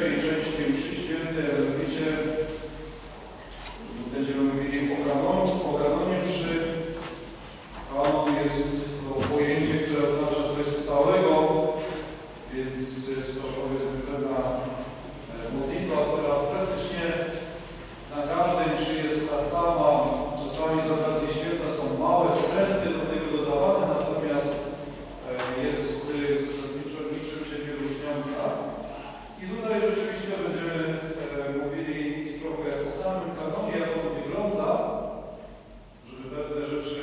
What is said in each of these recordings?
tej części mszy świętej, będziemy mówili o kanonie, o kanonie mszy. Kanon jest to pojęcie, które oznacza coś stałego, więc jest to powiedzmy pewna e, modlitwa, która praktycznie na każdej mszy jest ta sama. Czasami z okazji święta są małe wkręty do tego dodawane, natomiast e, jest e, zasadniczo niczym się nie różniąca. I tutaj rzeczywiście będziemy e, mówili trochę o samym kanonie, jak on wygląda, żeby pewne rzeczy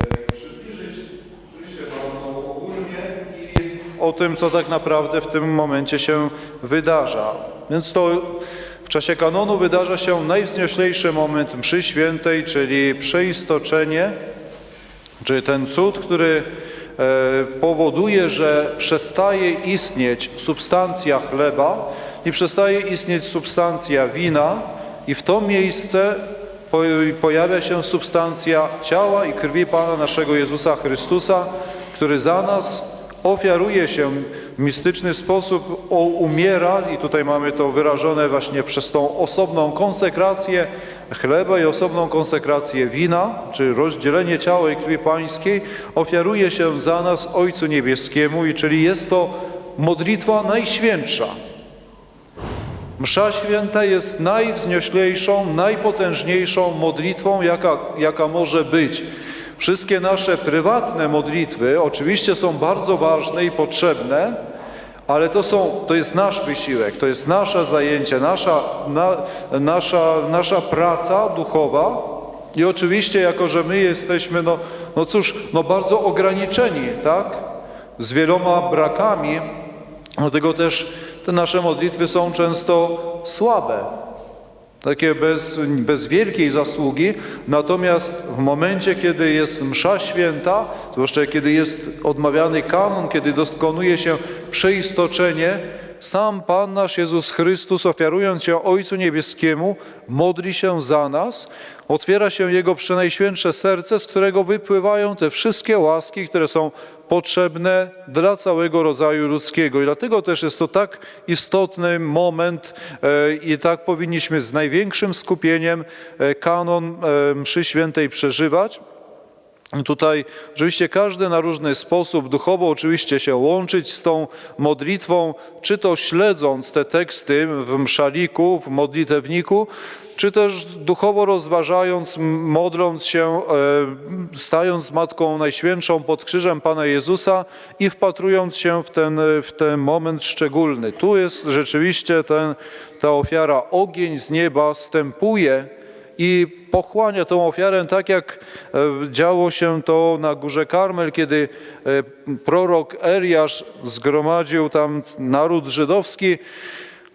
e, przybliżyć. Oczywiście bardzo ogólnie i o tym, co tak naprawdę w tym momencie się wydarza. Więc to w czasie kanonu wydarza się najwznioślejszy moment mszy świętej, czyli przeistoczenie, czyli ten cud, który e, powoduje, że przestaje istnieć substancja chleba i przestaje istnieć substancja wina i w to miejsce po- pojawia się substancja ciała i krwi Pana naszego Jezusa Chrystusa, który za nas ofiaruje się w mistyczny sposób, o, umiera i tutaj mamy to wyrażone właśnie przez tą osobną konsekrację chleba i osobną konsekrację wina, czy rozdzielenie ciała i krwi pańskiej, ofiaruje się za nas Ojcu Niebieskiemu i czyli jest to modlitwa najświętsza. Msza święta jest najwznioślejszą, najpotężniejszą modlitwą, jaka, jaka może być. Wszystkie nasze prywatne modlitwy oczywiście są bardzo ważne i potrzebne, ale to, są, to jest nasz wysiłek, to jest nasze zajęcie, nasza, na, nasza, nasza praca duchowa. I oczywiście, jako że my jesteśmy, no, no cóż, no bardzo ograniczeni, tak? Z wieloma brakami, dlatego też te nasze modlitwy są często słabe, takie bez, bez wielkiej zasługi, natomiast w momencie, kiedy jest msza święta, zwłaszcza kiedy jest odmawiany kanon, kiedy dokonuje się przeistoczenie, sam Pan nasz Jezus Chrystus, ofiarując się Ojcu Niebieskiemu, modli się za nas, otwiera się Jego przenajświętsze serce, z którego wypływają te wszystkie łaski, które są potrzebne dla całego rodzaju ludzkiego. I dlatego też jest to tak istotny moment e, i tak powinniśmy z największym skupieniem e, kanon e, mszy świętej przeżywać. Tutaj oczywiście każdy na różny sposób duchowo oczywiście się łączyć z tą modlitwą, czy to śledząc te teksty w mszaliku, w modlitewniku, czy też duchowo rozważając, modląc się, e, stając z Matką Najświętszą pod krzyżem Pana Jezusa i wpatrując się w ten, w ten moment szczególny. Tu jest rzeczywiście ten, ta ofiara, ogień z nieba stępuje i pochłania tą ofiarę tak jak e, działo się to na górze Karmel, kiedy e, prorok Eliasz zgromadził tam naród żydowski,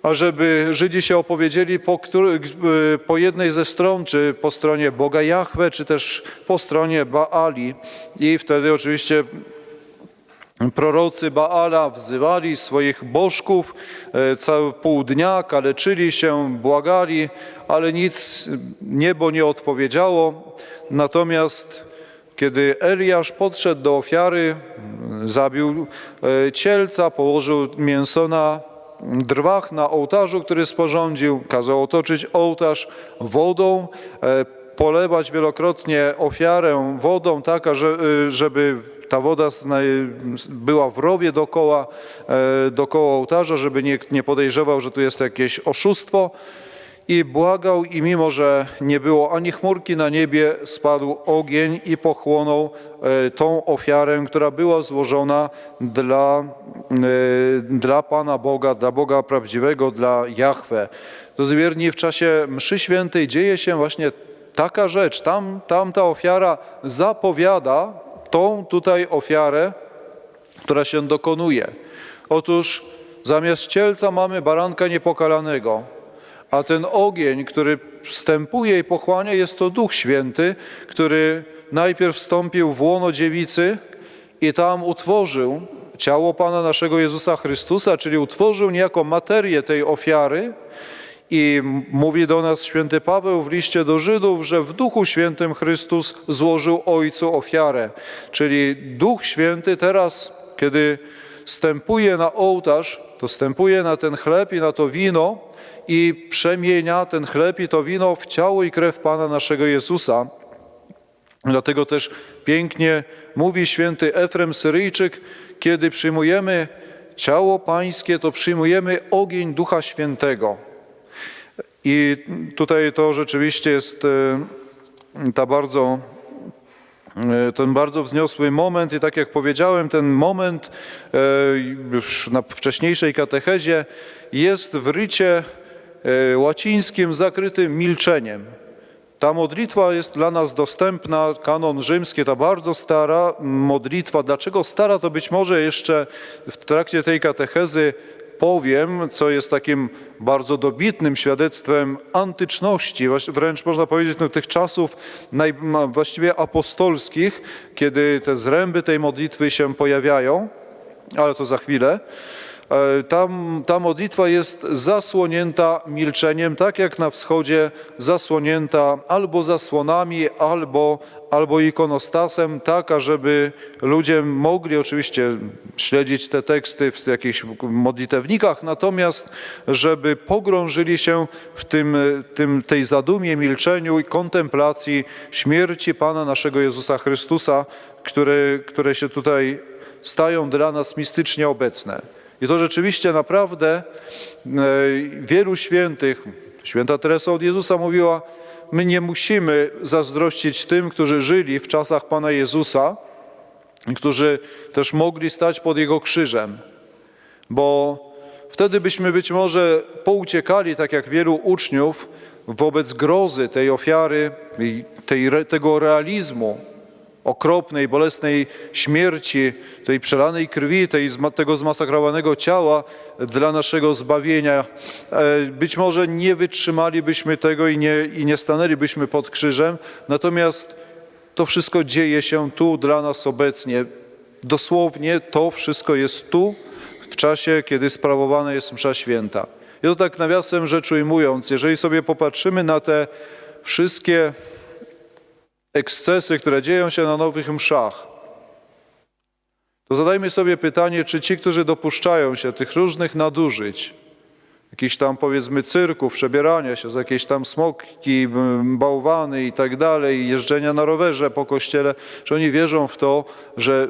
ażeby Żydzi się opowiedzieli po, e, po jednej ze stron, czy po stronie Boga Jahwe, czy też po stronie Baali. I wtedy oczywiście Prorocy Baala wzywali swoich bożków e, całe pół dnia, kaleczyli się, błagali, ale nic niebo nie odpowiedziało. Natomiast kiedy Eliasz podszedł do ofiary, m, zabił e, cielca, położył mięso na drwach na ołtarzu, który sporządził, kazał otoczyć ołtarz wodą, e, polewać wielokrotnie ofiarę wodą, tak, aże- y, żeby ta woda była w rowie dokoła, e, dokoła ołtarza, żeby nikt nie podejrzewał, że tu jest jakieś oszustwo. I błagał, i mimo, że nie było ani chmurki na niebie, spadł ogień i pochłonął e, tą ofiarę, która była złożona dla, e, dla Pana Boga, dla Boga prawdziwego, dla Jahwe. To wierni w czasie mszy świętej dzieje się właśnie taka rzecz. Tam, tam ta ofiara zapowiada tą tutaj ofiarę, która się dokonuje. Otóż zamiast cielca mamy baranka niepokalanego, a ten ogień, który wstępuje i pochłania, jest to Duch Święty, który najpierw wstąpił w łono dziewicy i tam utworzył ciało Pana naszego Jezusa Chrystusa, czyli utworzył niejako materię tej ofiary, i mówi do nas święty Paweł w liście do Żydów, że w Duchu Świętym Chrystus złożył Ojcu ofiarę. Czyli Duch Święty teraz, kiedy stępuje na ołtarz, to stępuje na ten chleb i na to wino i przemienia ten chleb i to wino w ciało i krew Pana naszego Jezusa. Dlatego też pięknie mówi święty Efrem Syryjczyk, kiedy przyjmujemy ciało Pańskie, to przyjmujemy ogień Ducha Świętego. I tutaj to rzeczywiście jest e, ta bardzo, e, ten bardzo wzniosły moment i tak jak powiedziałem, ten moment e, już na wcześniejszej katechezie jest w rycie łacińskim zakryty milczeniem. Ta modlitwa jest dla nas dostępna, kanon rzymski, ta bardzo stara modlitwa. Dlaczego stara, to być może jeszcze w trakcie tej katechezy powiem, co jest takim bardzo dobitnym świadectwem antyczności, wręcz można powiedzieć no, tych czasów naj, właściwie apostolskich, kiedy te zręby tej modlitwy się pojawiają, ale to za chwilę. E, Ta, ta modlitwa jest zasłonięta milczeniem, tak jak na wschodzie zasłonięta albo zasłonami, albo, albo ikonostasem, tak ażeby ludzie mogli oczywiście śledzić te teksty w jakichś modlitewnikach, natomiast żeby pogrążyli się w tym, tym, tej zadumie, milczeniu i kontemplacji śmierci Pana naszego Jezusa Chrystusa, które, które się tutaj stają dla nas mistycznie obecne. I to rzeczywiście naprawdę e, wielu świętych, święta Teresa od Jezusa mówiła, my nie musimy zazdrościć tym, którzy żyli w czasach Pana Jezusa, którzy też mogli stać pod Jego krzyżem, bo wtedy byśmy być może pouciekali, tak jak wielu uczniów, wobec grozy tej ofiary i tej, tego realizmu, okropnej, bolesnej śmierci, tej przelanej krwi, tej, tego zmasakrowanego ciała dla naszego zbawienia. E, Być może nie wytrzymalibyśmy tego i nie, i nie stanęlibyśmy pod krzyżem, natomiast to wszystko dzieje się tu dla nas obecnie. Dosłownie to wszystko jest tu, w czasie, kiedy sprawowana jest msza święta. I to tak nawiasem rzecz ujmując, jeżeli sobie popatrzymy na te wszystkie ekscesy, które dzieją się na nowych mszach, to zadajmy sobie pytanie, czy ci, którzy dopuszczają się tych różnych nadużyć, jakichś tam powiedzmy cyrków, przebierania się za jakieś tam smoki, bałwany i tak dalej, jeżdżenia na rowerze po kościele, czy oni wierzą w to, że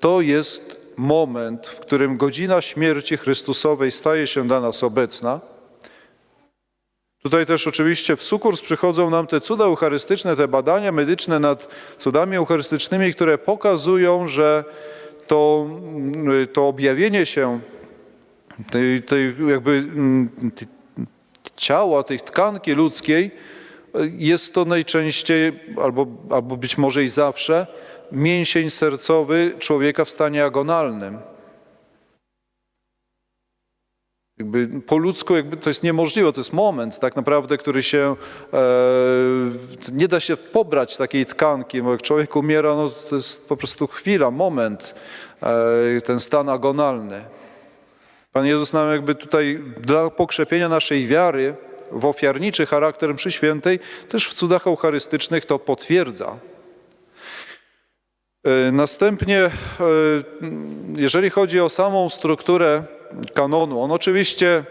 to jest moment, w którym godzina śmierci Chrystusowej staje się dla nas obecna, Tutaj też oczywiście w sukurs przychodzą nam te cuda eucharystyczne, te badania medyczne nad cudami eucharystycznymi, które pokazują, że to, mm, to objawienie się tej, tej jakby mm, ciała, tej tkanki ludzkiej, jest to najczęściej, albo, albo być może i zawsze, mięsień sercowy człowieka w stanie agonalnym. Jakby po ludzku jakby to jest niemożliwe, to jest moment tak naprawdę, który się, e, nie da się pobrać takiej tkanki, bo jak człowiek umiera, no to jest po prostu chwila, moment, e, ten stan agonalny. Pan Jezus nam jakby tutaj dla pokrzepienia naszej wiary w ofiarniczy charakter mszy świętej też w cudach eucharystycznych to potwierdza. E, Następnie, e, jeżeli chodzi o samą strukturę kanonu, on oczywiście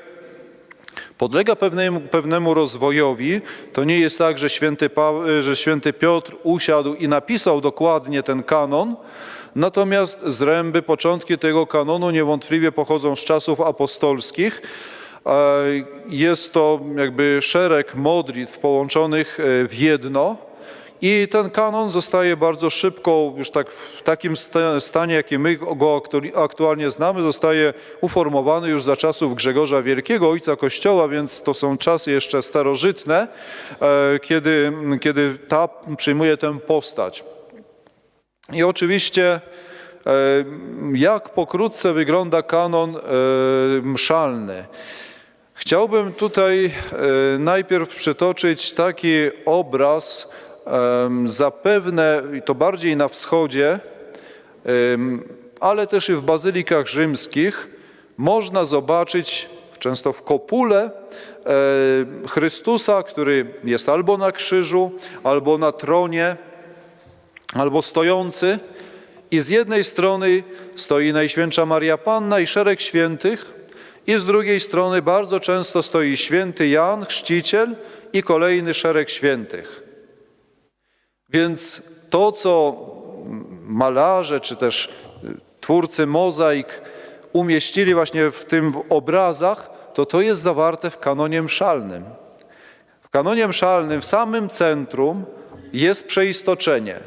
podlega pewnemu, pewnemu rozwojowi. To nie jest tak, że święty, pa, że święty Piotr usiadł i napisał dokładnie ten kanon, natomiast zręby, początki tego kanonu niewątpliwie pochodzą z czasów apostolskich. E, Jest to jakby szereg modlitw połączonych e, w jedno. I ten kanon zostaje bardzo szybko, już tak w takim sta- stanie, jaki my go aktu- aktualnie znamy, zostaje uformowany już za czasów Grzegorza Wielkiego, ojca Kościoła, więc to są czasy jeszcze starożytne, e, kiedy, kiedy ta przyjmuje tę postać. I oczywiście, e, jak pokrótce wygląda kanon e, mszalny. Chciałbym tutaj najpierw przytoczyć taki obraz, zapewne i to bardziej na wschodzie, ale też i w bazylikach rzymskich, można zobaczyć często w kopule e, Chrystusa, który jest albo na krzyżu, albo na tronie, albo stojący I z jednej strony stoi Najświętsza Maria Panna i szereg świętych, i z drugiej strony bardzo często stoi święty Jan, chrzciciel i kolejny szereg świętych. Więc to, co malarze czy też twórcy mozaik umieścili właśnie w tym obrazach, to to jest zawarte w kanonie mszalnym. W kanonie mszalnym w samym centrum jest przeistoczenie.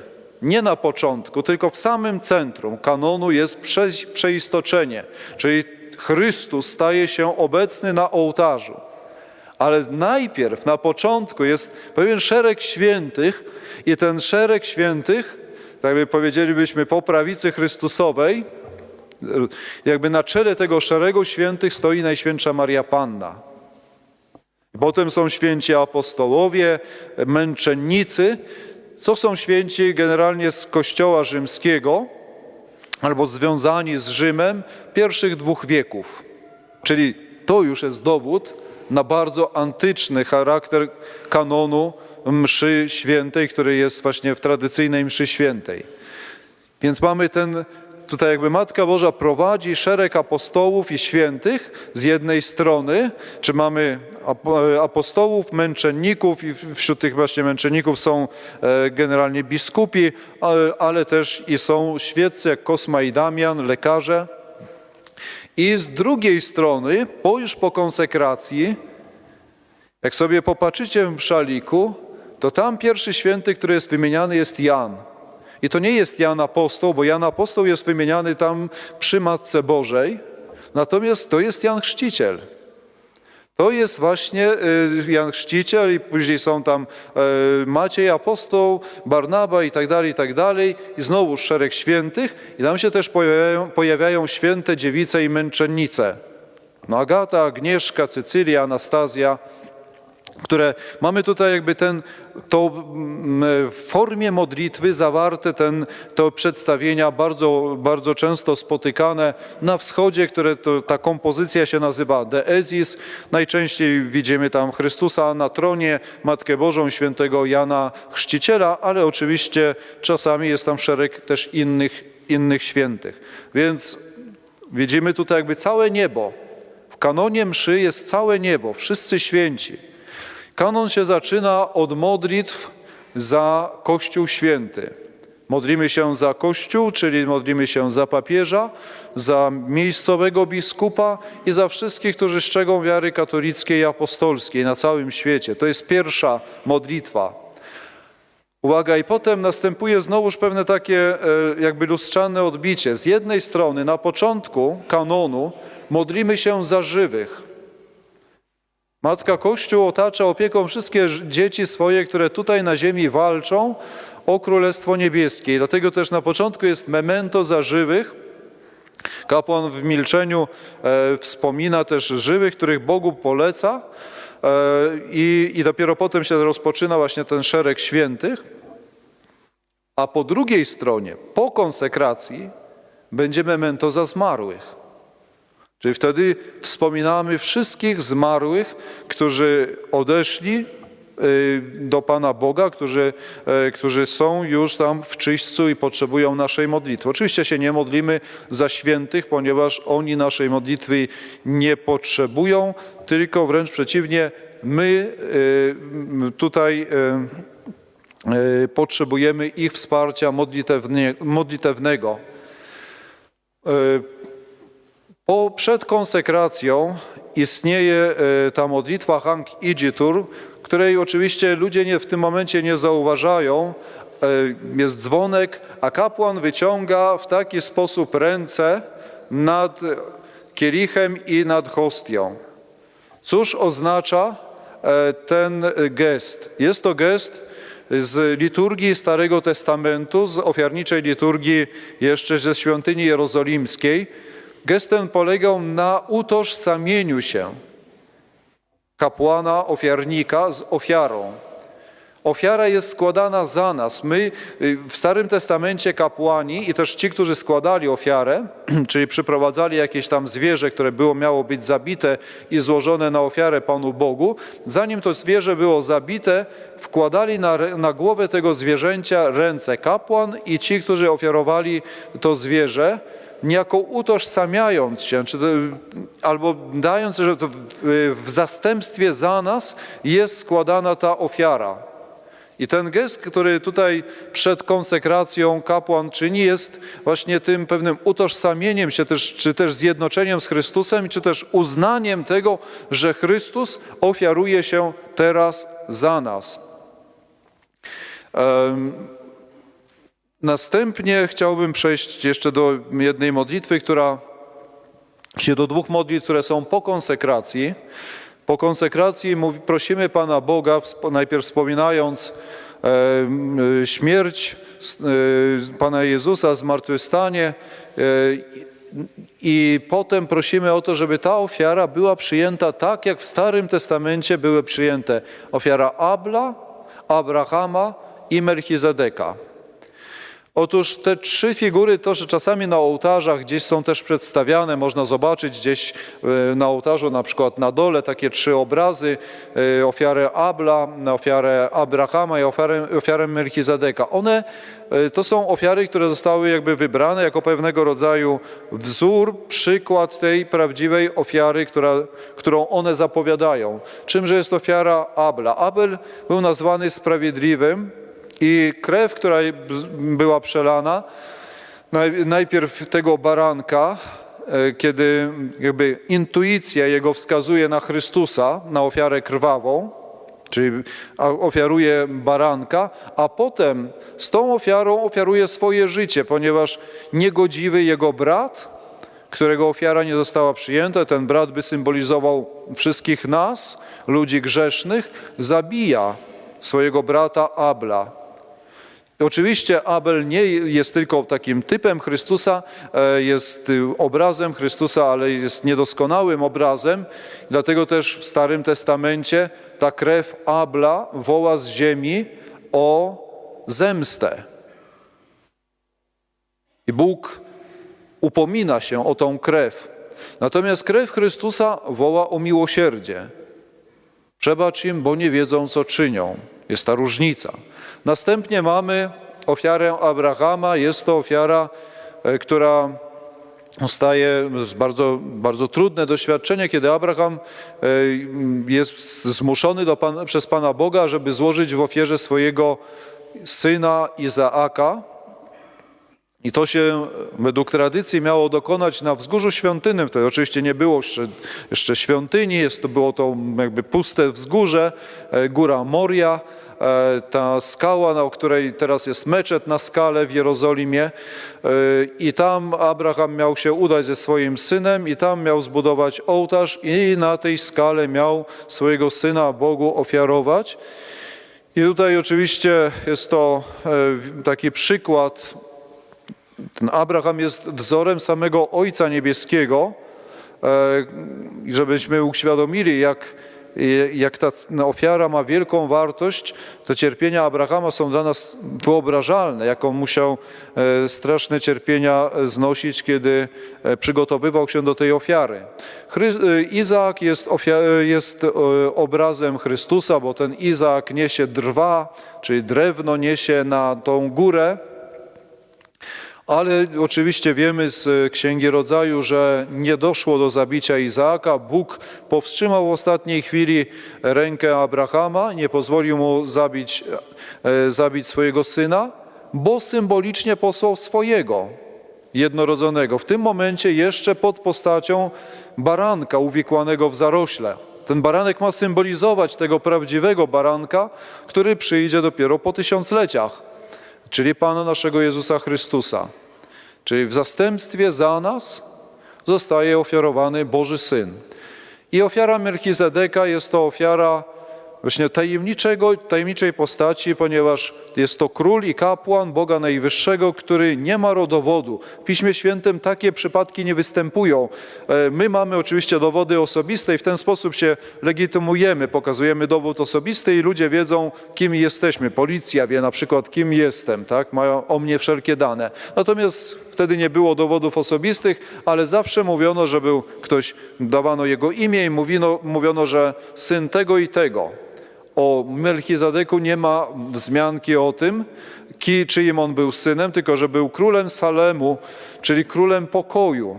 Nie na początku, tylko w samym centrum kanonu jest prze, przeistoczenie, czyli Chrystus staje się obecny na ołtarzu. Ale najpierw, na początku jest pewien szereg świętych i ten szereg świętych, tak by powiedzielibyśmy po prawicy Chrystusowej, jakby na czele tego szeregu świętych stoi Najświętsza Maria Panna. Potem są święci apostołowie, męczennicy, co są święci generalnie z Kościoła rzymskiego albo związani z Rzymem pierwszych dwóch wieków. Czyli to już jest dowód na bardzo antyczny charakter kanonu mszy świętej, który jest właśnie w tradycyjnej mszy świętej. Więc mamy ten, tutaj jakby Matka Boża prowadzi szereg apostołów i świętych z jednej strony, czy mamy apostołów, męczenników i wśród tych właśnie męczenników są e, generalnie biskupi, ale, też i są świeccy jak Kosma i Damian, lekarze. I z drugiej strony, po już po konsekracji, jak sobie popatrzycie w szaliku, to tam pierwszy święty, który jest wymieniany jest Jan. I to nie jest Jan Apostoł, bo Jan Apostoł jest wymieniany tam przy Matce Bożej, natomiast to jest Jan Chrzciciel. To jest właśnie y, Jan Chrzciciel i później są tam y, Maciej Apostoł, Barnaba i tak dalej, i tak dalej. I znowu szereg świętych i tam się też pojawiają, pojawiają święte dziewice i męczennice. No Agata, Agnieszka, Cecylia, Anastazja, które mamy tutaj jakby ten, to mm, w formie modlitwy zawarte ten, to przedstawienia bardzo, bardzo często spotykane na wschodzie, które to, ta kompozycja się nazywa Deezis. Najczęściej widzimy tam Chrystusa na tronie, Matkę Bożą, świętego Jana Chrzciciela, ale oczywiście czasami jest tam szereg też innych, innych świętych. Więc widzimy tutaj jakby całe niebo. W kanonie mszy jest całe niebo, wszyscy święci. Kanon się zaczyna od modlitw za Kościół Święty. Modlimy się za Kościół, czyli modlimy się za papieża, za miejscowego biskupa i za wszystkich, którzy szczegą wiary katolickiej i apostolskiej na całym świecie. To jest pierwsza modlitwa. Uwaga, i potem następuje znowuż pewne takie e, jakby lustrzane odbicie. Z jednej strony na początku kanonu modlimy się za żywych. Matka Kościół otacza opieką wszystkie dzieci swoje, które tutaj na ziemi walczą o Królestwo Niebieskie. Dlatego też na początku jest memento za żywych. Kapłan w milczeniu e, wspomina też żywych, których Bogu poleca e, i, i dopiero potem się rozpoczyna właśnie ten szereg świętych. A po drugiej stronie, po konsekracji, będzie memento za zmarłych. Czyli wtedy wspominamy wszystkich zmarłych, którzy odeszli y, do Pana Boga, którzy, y, którzy są już tam w czyśćcu i potrzebują naszej modlitwy. Oczywiście się nie modlimy za świętych, ponieważ oni naszej modlitwy nie potrzebują, tylko wręcz przeciwnie, my y, tutaj potrzebujemy ich wsparcia modlitewnego. Po, przed konsekracją istnieje e, ta modlitwa Hank Idzitur, której oczywiście ludzie nie, w tym momencie nie zauważają. E, jest dzwonek, a kapłan wyciąga w taki sposób ręce nad kielichem i nad hostią. Cóż oznacza e, ten gest? Jest to gest z liturgii Starego Testamentu, z ofiarniczej liturgii jeszcze ze świątyni jerozolimskiej, Gest ten polegał na utożsamieniu się kapłana, ofiarnika z ofiarą. Ofiara jest składana za nas. My y, w Starym Testamencie kapłani i też ci, którzy składali ofiarę, czyli przyprowadzali jakieś tam zwierzę, które było, miało być zabite i złożone na ofiarę Panu Bogu, zanim to zwierzę było zabite, wkładali na, na głowę tego zwierzęcia ręce kapłan i ci, którzy ofiarowali to zwierzę, niejako utożsamiając się, czy to, albo dając, że to w, zastępstwie za nas jest składana ta ofiara. I ten gest, który tutaj przed konsekracją kapłan czyni, jest właśnie tym pewnym utożsamieniem się też, czy też zjednoczeniem z Chrystusem, czy też uznaniem tego, że Chrystus ofiaruje się teraz za nas. Em, Następnie chciałbym przejść jeszcze do jednej modlitwy, która się do dwóch modlitw, które są po konsekracji. Po konsekracji prosimy Pana Boga, najpierw wspominając śmierć e, Pana Jezusa, zmartwychwstanie e, i potem prosimy o to, żeby ta ofiara była przyjęta tak, jak w Starym Testamencie były przyjęte ofiara Abla, Abrahama i Melchizedeka. Otóż te trzy figury, to, że czasami na ołtarzach gdzieś są też przedstawiane, można zobaczyć gdzieś e, na ołtarzu, na przykład na dole, takie trzy obrazy, e, ofiarę Abla, ofiarę Abrahama i ofiarę, ofiarę Melchizedeka. One e, to są ofiary, które zostały jakby wybrane jako pewnego rodzaju wzór, przykład tej prawdziwej ofiary, która, którą one zapowiadają. Czymże jest ofiara Abla? Abel był nazwany sprawiedliwym, i krew, która była przelana, naj- najpierw tego baranka, e, kiedy jakby intuicja jego wskazuje na Chrystusa, na ofiarę krwawą, czyli ofiaruje baranka, a potem z tą ofiarą ofiaruje swoje życie, ponieważ niegodziwy jego brat, którego ofiara nie została przyjęta, ten brat by symbolizował wszystkich nas, ludzi grzesznych, zabija swojego brata Abla. Oczywiście Abel nie jest tylko takim typem Chrystusa, e, jest y, obrazem Chrystusa, ale jest niedoskonałym obrazem. Dlatego też w Starym Testamencie ta krew Abla woła z ziemi o zemstę. I Bóg upomina się o tą krew. Natomiast krew Chrystusa woła o miłosierdzie. Przebacz im, bo nie wiedzą, co czynią. Jest ta różnica. Następnie mamy ofiarę Abrahama. Jest to ofiara, e, która staje z bardzo, bardzo trudne doświadczenie, kiedy Abraham e, jest zmuszony do przez Pana Boga, żeby złożyć w ofierze swojego syna Izaaka. I to się według tradycji miało dokonać na wzgórzu świątynnym. Wtedy oczywiście nie było jeszcze, jeszcze świątyni, jest to było to jakby puste wzgórze, e, góra Moria, e, ta skała, na której teraz jest meczet na skale w Jerozolimie. E, I tam Abraham miał się udać ze swoim synem i tam miał zbudować ołtarz i na tej skale miał swojego syna Bogu ofiarować. I tutaj oczywiście jest to taki przykład ten Abraham jest wzorem samego Ojca Niebieskiego, e, żebyśmy uświadomili, jak, jak ta ofiara ma wielką wartość, te cierpienia Abrahama są dla nas wyobrażalne, jak on musiał e, straszne cierpienia znosić, kiedy e, przygotowywał się do tej ofiary. Izaak jest, jest obrazem Chrystusa, bo ten Izaak niesie drwa, czyli drewno niesie na tą górę, ale oczywiście wiemy z Księgi Rodzaju, że nie doszło do zabicia Izaaka. Bóg powstrzymał w ostatniej chwili rękę Abrahama, nie pozwolił mu zabić, e, zabić swojego syna, bo symbolicznie posłał swojego jednorodzonego. W tym momencie jeszcze pod postacią baranka uwikłanego w zarośle. Ten baranek ma symbolizować tego prawdziwego baranka, który przyjdzie dopiero po tysiącleciach czyli Pana naszego Jezusa Chrystusa. Czyli w zastępstwie za nas zostaje ofiarowany Boży Syn. I ofiara Melchizedeka jest to ofiara właśnie tajemniczego, tajemniczej postaci, ponieważ jest to król i kapłan Boga Najwyższego, który nie ma rodowodu. W Piśmie Świętym takie przypadki nie występują. E, My mamy oczywiście dowody osobiste i w ten sposób się legitymujemy, pokazujemy dowód osobisty i ludzie wiedzą, kim jesteśmy. Policja wie na przykład, kim jestem, tak? mają o mnie wszelkie dane. Natomiast wtedy nie było dowodów osobistych, ale zawsze mówiono, że był ktoś, dawano jego imię i mówino, mówiono, że syn tego i tego. O Melchizadeku nie ma wzmianki o tym, ki, czyim on był synem, tylko że był królem Salemu, czyli królem pokoju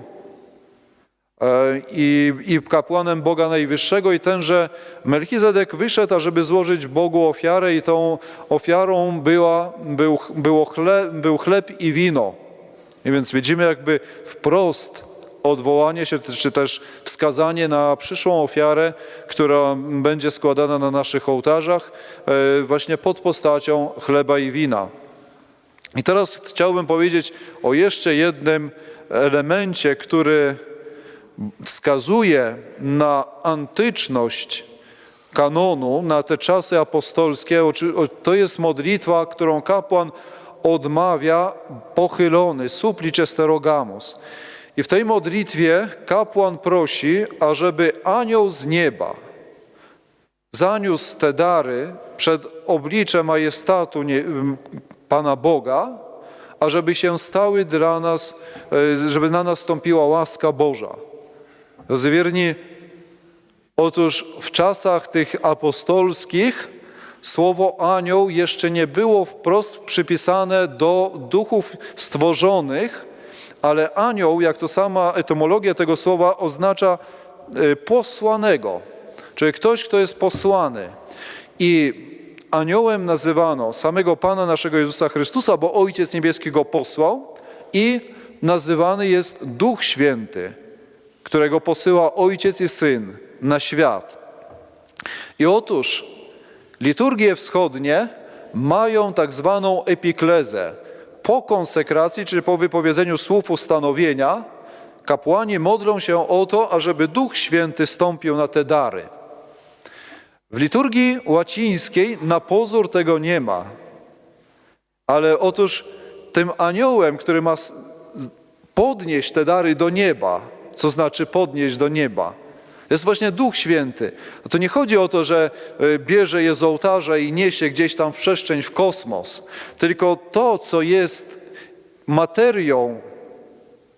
e, i, i kapłanem Boga Najwyższego i tenże Melchizedek wyszedł, ażeby złożyć Bogu ofiarę i tą ofiarą była, był, było chle, był chleb i wino. I więc widzimy jakby wprost odwołanie się, czy też wskazanie na przyszłą ofiarę, która będzie składana na naszych ołtarzach e, właśnie pod postacią chleba i wina. I teraz chciałbym powiedzieć o jeszcze jednym elemencie, który wskazuje na antyczność kanonu, na te czasy apostolskie. To jest modlitwa, którą kapłan odmawia pochylony, supplice sterogamus. I w tej modlitwie kapłan prosi, ażeby anioł z nieba zaniósł te dary przed oblicze majestatu Pana Boga, ażeby się stały dla nas, e, żeby na nas stąpiła łaska Boża. Drodzy wierni, otóż w czasach tych apostolskich słowo anioł jeszcze nie było wprost przypisane do duchów stworzonych, ale anioł, jak to sama etymologia tego słowa oznacza e, posłanego, czyli ktoś, kto jest posłany. I aniołem nazywano samego Pana naszego Jezusa Chrystusa, bo Ojciec Niebieski go posłał i nazywany jest Duch Święty, którego posyła Ojciec i Syn na świat. I otóż liturgie wschodnie mają tak zwaną epiklezę. Po konsekracji, czyli po wypowiedzeniu słów ustanowienia, kapłani modlą się o to, ażeby Duch Święty stąpił na te dary. W liturgii łacińskiej na pozór tego nie ma, ale otóż tym aniołem, który ma podnieść te dary do nieba, co znaczy podnieść do nieba, jest właśnie Duch Święty. No to nie chodzi o to, że y, bierze je z ołtarza i niesie gdzieś tam w przestrzeń, w kosmos, tylko to, co jest materią,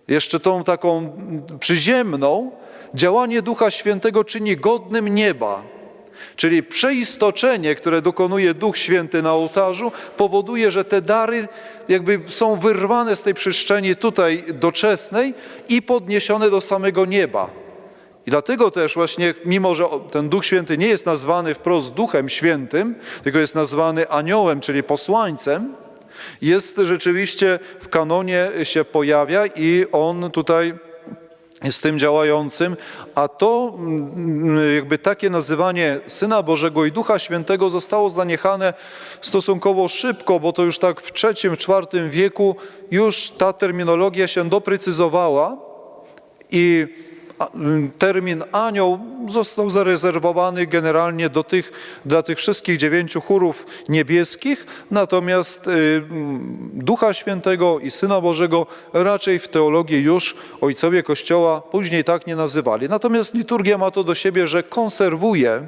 jeszcze tą taką przyziemną, działanie Ducha Świętego czyni godnym nieba. Czyli przeistoczenie, które dokonuje Duch Święty na ołtarzu, powoduje, że te dary jakby są wyrwane z tej przestrzeni tutaj doczesnej i podniesione do samego nieba. I dlatego też właśnie, mimo że ten Duch Święty nie jest nazwany wprost Duchem Świętym, tylko jest nazwany aniołem, czyli posłańcem, jest rzeczywiście w kanonie się pojawia i on tutaj jest tym działającym, a to mm, jakby takie nazywanie Syna Bożego i Ducha Świętego zostało zaniechane stosunkowo szybko, bo to już tak w III, IV wieku już ta terminologia się doprecyzowała i termin anioł został zarezerwowany generalnie do tych, dla tych wszystkich dziewięciu chórów niebieskich, natomiast y, m, Ducha Świętego i Syna Bożego raczej w teologii już ojcowie Kościoła później tak nie nazywali. Natomiast liturgia ma to do siebie, że konserwuje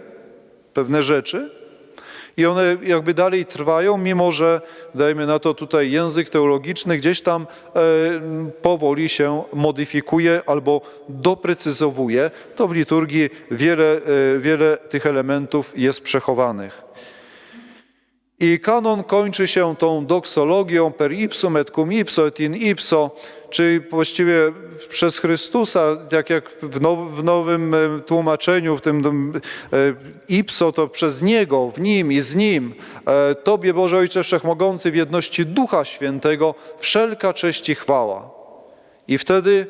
pewne rzeczy, i one jakby dalej trwają, mimo że, dajmy na to tutaj język teologiczny gdzieś tam e, powoli się modyfikuje albo doprecyzowuje, to w liturgii wiele, e, wiele tych elementów jest przechowanych. I kanon kończy się tą doksologią per ipsum et cum ipso et in ipso, czyli właściwie przez Chrystusa, tak jak w, now, w nowym e, tłumaczeniu, w tym e, ipso to przez Niego, w Nim i z Nim, e, Tobie Boże Ojcze Wszechmogący w jedności Ducha Świętego wszelka cześć i chwała. I wtedy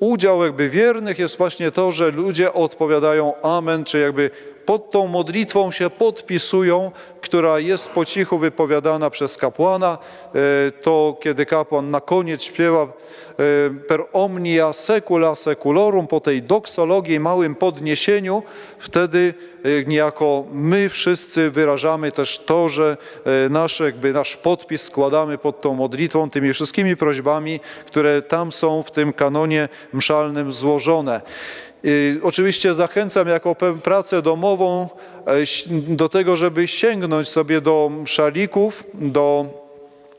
udział jakby wiernych jest właśnie to, że ludzie odpowiadają amen, czy jakby pod tą modlitwą się podpisują, która jest po cichu wypowiadana przez kapłana. E, To kiedy kapłan na koniec śpiewa e, per omnia secula seculorum po tej doksologii, małym podniesieniu, wtedy e, niejako my wszyscy wyrażamy też to, że nasz, jakby nasz podpis składamy pod tą modlitwą, tymi wszystkimi prośbami, które tam są w tym kanonie mszalnym złożone. Y, Oczywiście zachęcam jako pracę domową e, do tego, żeby sięgnąć sobie do szalików, do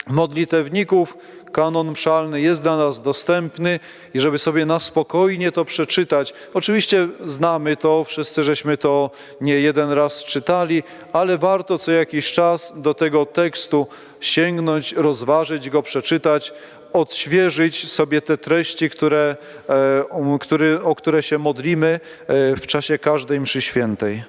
modlitewników. Kanon mszalny jest dla nas dostępny i żeby sobie na spokojnie to przeczytać. Oczywiście znamy to, wszyscy żeśmy to nie jeden raz czytali, ale warto co jakiś czas do tego tekstu sięgnąć, rozważyć go, przeczytać, odświeżyć sobie te treści, które, e, o- który, o które się modlimy e, w czasie każdej mszy świętej.